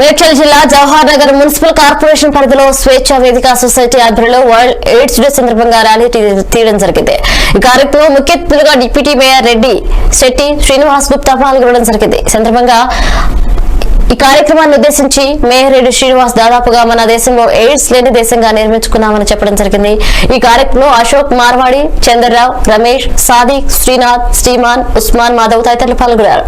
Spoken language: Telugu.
మేడ్చల్ జిల్లా జవహర్ నగర్ మున్సిపల్ కార్పొరేషన్ పరిధిలో స్వేచ్ఛ వేదిక సొసైటీ ఆధ్వర్యంలో వరల్డ్ ఎయిడ్స్ డే సందర్భంగా ర్యాలీ తీయడం జరిగింది. ఈ కార్యక్రమంలో ముఖ్య అతిథులుగా డిప్యూటీ మేయర్ రెడ్డి శెట్టి శ్రీనివాస్ గుప్తా పాల్గొనడం జరిగింది. ఈ సందర్భంగా ఈ కార్యక్రమాన్ని ఉద్దేశించి మేయర్ రెడ్డి శ్రీనివాస్ దాదాపుగా మన దేశంలో ఎయిడ్స్ లేని దేశంగా నిర్మించుకున్నామని చెప్పడం జరిగింది. ఈ కార్యక్రమంలో అశోక్ మార్వాడి చంద్రరావు రమేష్ సాదిక్ శ్రీనాథ్ శ్రీమాన్ ఉస్మాన్ మాధవ్ తదితరులు పాల్గొన్నారు.